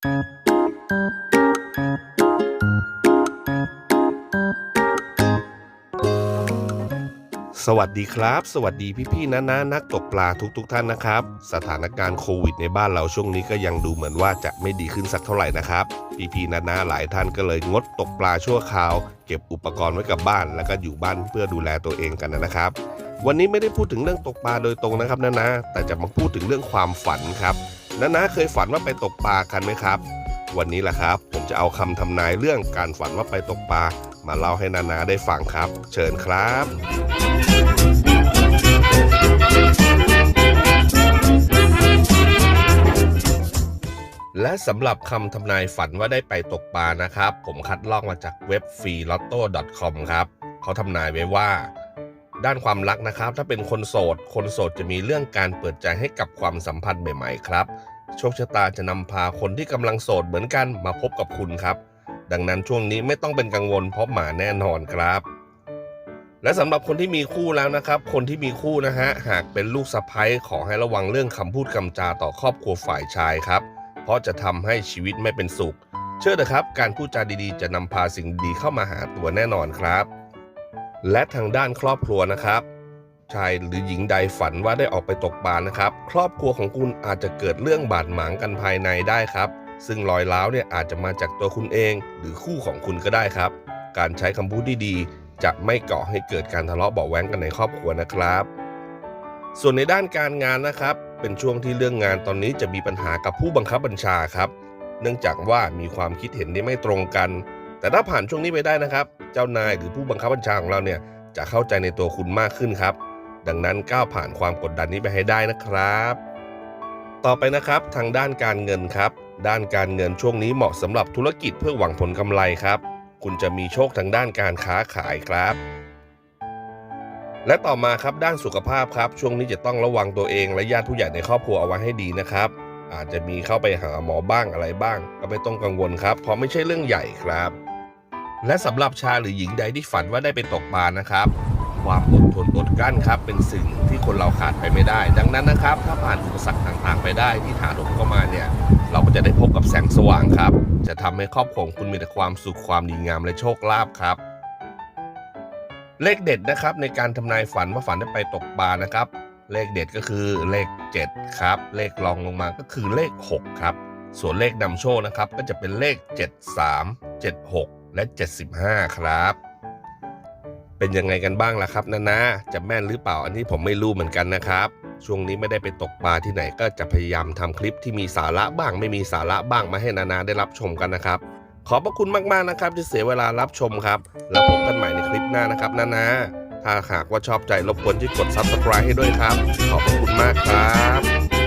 สวัสดีครับ สวัสดีพี่ๆนะนะนักตกปลาทุกๆทท่านนะครับ สถานการณ์โควิดในบ้านเราช่วงนี้ก็ยังดูเหมือนว่าจะไม่ดีขึ้นสักเท่าไหร่นะครับ พี่ๆนะนะหลายท่านก็เลยงดตกปลาชั่วคราว เก็บอุปกรณ์ไว้กับบ้าน แล้วก็อยู่บ้านเพื่อดูแลตัวเองกันนะครับ วันนี้ไม่ได้พูดถึงเรื่องตกปลาโดยตรงนะครับนะนะแต่จะมาพูดถึงเรื่องความฝันครับ นะนะเคยฝันว่าไปตกปลากันไหมครับ วันนี้แหละครับ ผมจะเอาคำทำนายเรื่องการฝันว่าไปตกปลามาเล่าให้นานาได้ฟังครับ เชิญครับและสำหรับคำทำนายฝันว่าได้ไปตกปลานะครับ ผมคัดลอกมาจากเว็บ f r e e l o t t o c o m ครับ เขาทำนายไว้ว่า ด้านความรักนะครับ ถ้าเป็นคนโสด คนโสดจะมีเรื่องการเปิดใจให้กับความสัมพันธ์ใหม่ๆครับ โชคชะตาจะนำพาคนที่กำลังโสดเหมือนกันมาพบกับคุณครับ ดังนั้นช่วงนี้ไม่ต้องเป็นกังวลเพราะหมาแน่นอนครับ และสำหรับคนที่มีคู่แล้วนะครับ คนที่มีคู่นะฮะหากเป็นลูกสะใภ้ขอให้ระวังเรื่องคำพูดคำจาต่อครอบครัวฝ่ายชายครับ เพราะจะทำให้ชีวิตไม่เป็นสุข เชื่อเถอะครับ การพูดจาดีๆ จะนำพาสิ่งดีเข้ามาหาตัวแน่นอนครับ และทางด้านครอบครัวนะครับ ชายหรือหญิงใดฝันว่าได้ออกไปตกปลานะครับ ครอบครัวของคุณอาจจะเกิดเรื่องบาดหมางกันภายในได้ครับ ซึ่งรอยร้าวเนี่ยอาจจะมาจากตัวคุณเอง หรือคู่ของคุณก็ได้ครับ การใช้คำพูดที่ดีจะไม่ก่อให้เกิดการทะเลาะเบาแว้งกันในครอบครัวนะครับ ส่วนในด้านการงานนะครับ เป็นช่วงที่เรื่องงานตอนนี้จะมีปัญหากับผู้บังคับบัญชาครับ เนื่องจากว่ามีความคิดเห็นที่ไม่ตรงกัน แต่ถ้าผ่านช่วงนี้ไปได้นะครับ เจ้านายหรือผู้บังคับบัญชาของเราเนี่ยจะเข้าใจในตัวคุณมากขึ้นครับ ดังนั้นก้าวผ่านความกดดันนี้ไปให้ได้นะครับ ต่อไปนะครับทางด้านการเงินครับ ด้านการเงินช่วงนี้เหมาะสำหรับธุรกิจเพื่อหวังผลกำไรครับ คุณจะมีโชคทางด้านการค้าขายครับ และต่อมาครับด้านสุขภาพครับ ช่วงนี้จะต้องระวังตัวเองและญาติผู้ใหญ่ในครอบครัวเอาไว้ให้ดีนะครับอาจจะมีเข้าไปหาหมอบ้างอะไรบ้าง ก็ไม่ต้องกังวลครับ เพราะไม่ใช่เรื่องใหญ่ครับ และสำหรับชายหรือหญิงใดที่ฝันว่าได้ไปตกปลานะครับ ความอดทนอดกลั้นครับ เป็นสิ่งที่คนเราขาดไปไม่ได้ ดังนั้นนะครับ ถ้าผ่านอุปสรรคต่างๆ ไปได้ที่ถาโถมเข้ามาเนี่ย เราก็จะได้พบกับแสงสว่างครับ จะทำให้ครอบครัวของคุณมีแต่ความสุขความดีงามและโชคลาภครับ เลขเด็ดนะครับในการทำนายฝันว่าฝันได้ไปตกปลานะครับ เลขเด็ดก็คือเลข 7 ครับ เลขรองลงมาก็คือเลข 6 ครับ ส่วนเลขนำโชคนะครับ ก็จะเป็นเลข 73 76 และ 75 ครับ เป็นยังไงกันบ้างล่ะครับนานาจะแม่นหรือเปล่าอันนี้ผมไม่รู้เหมือนกันนะครับ ช่วงนี้ไม่ได้ไปตกปลาที่ไหนก็จะพยายามทำคลิปที่มีสาระบ้างไม่มีสาระบ้างมาให้นานาได้รับชมกันนะครับ ขอบพระคุณมากๆนะครับ ที่เสียเวลารับชมครับแล้วพบกันใหม่ในคลิปหน้านะครับนานาถ้าหากว่าชอบใจรบกวนที่กด subscribe ให้ด้วยครับ ขอบพระคุณมากครับ